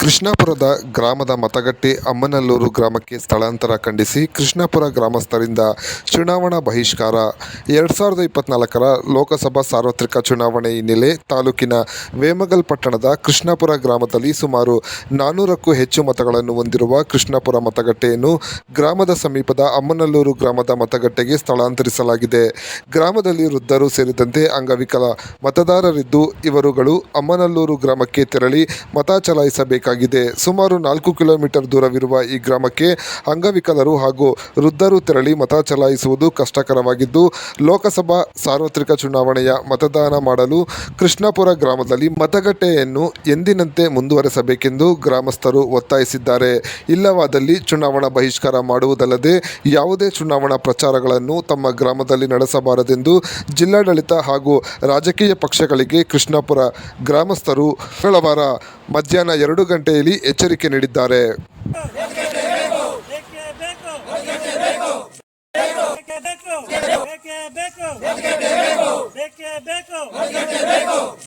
ಕೃಷ್ಣಾಪುರದ ಗ್ರಾಮದ ಮತಗಟ್ಟೆ ಅಮ್ಮನಲ್ಲೂರು ಗ್ರಾಮಕ್ಕೆ ಸ್ಥಳಾಂತರ ಖಂಡಿಸಿ ಕೃಷ್ಣಾಪುರ ಗ್ರಾಮಸ್ಥರಿಂದ ಚುನಾವಣಾ ಬಹಿಷ್ಕಾರ. ಎರಡು ಸಾವಿರದ ಇಪ್ಪತ್ನಾಲ್ಕರ ಲೋಕಸಭಾ ಸಾರ್ವತ್ರಿಕ ಚುನಾವಣೆ ಹಿನ್ನೆಲೆ ತಾಲೂಕಿನ ವೇಮಗಲ್ ಪಟ್ಟಣದ ಕೃಷ್ಣಾಪುರ ಗ್ರಾಮದಲ್ಲಿ ಸುಮಾರು ನಾನ್ನೂರಕ್ಕೂ ಹೆಚ್ಚು ಮತಗಳನ್ನು ಹೊಂದಿರುವ ಕೃಷ್ಣಾಪುರ ಮತಗಟ್ಟೆಯನ್ನು ಗ್ರಾಮದ ಸಮೀಪದ ಅಮ್ಮನಲ್ಲೂರು ಗ್ರಾಮದ ಮತಗಟ್ಟೆಗೆ ಸ್ಥಳಾಂತರಿಸಲಾಗಿದೆ. ಗ್ರಾಮದಲ್ಲಿ ವೃದ್ಧರು ಸೇರಿದಂತೆ ಅಂಗವಿಕಲ ಮತದಾರರಿದ್ದು, ಇವರುಗಳು ಅಮ್ಮನಲ್ಲೂರು ಗ್ರಾಮಕ್ಕೆ ತೆರಳಿ ಮತ ಚಲಾಯಿಸಬೇಕಾಗಿದೆ ಸುಮಾರು ನಾಲ್ಕು ಕಿಲೋಮೀಟರ್ ದೂರವಿರುವ ಈ ಗ್ರಾಮಕ್ಕೆ ಅಂಗವಿಕಲರು ಹಾಗೂ ವೃದ್ಧರು ತೆರಳಿ ಮತ ಚಲಾಯಿಸುವುದು ಕಷ್ಟಕರವಾಗಿದ್ದು, ಲೋಕಸಭಾ ಸಾರ್ವತ್ರಿಕ ಚುನಾವಣೆಯ ಮತದಾನ ಮಾಡಲು ಕೃಷ್ಣಾಪುರ ಗ್ರಾಮದಲ್ಲಿ ಮತಗಟ್ಟೆಯನ್ನು ಎಂದಿನಂತೆ ಮುಂದುವರೆಸಬೇಕೆಂದು ಗ್ರಾಮಸ್ಥರು ಒತ್ತಾಯಿಸಿದ್ದಾರೆ. ಇಲ್ಲವಾದಲ್ಲಿ ಚುನಾವಣಾ ಬಹಿಷ್ಕಾರ ಮಾಡುವುದಲ್ಲದೆ ಯಾವುದೇ ಚುನಾವಣಾ ಪ್ರಚಾರಗಳನ್ನು ತಮ್ಮ ಗ್ರಾಮದಲ್ಲಿ ನಡೆಸಬಾರದೆಂದು ಜಿಲ್ಲಾಡಳಿತ ಹಾಗೂ ರಾಜಕೀಯ ಪಕ್ಷಗಳಿಗೆ ಕೃಷ್ಣಾಪುರ ಗ್ರಾಮಸ್ಥರು ಮಂಗಳವಾರ ಮಧ್ಯಾಹ್ನ ಎರಡು ಗಂಟೆಯಲ್ಲಿ ಎಚ್ಚರಿಕೆ ನೀಡಿದ್ದಾರೆ.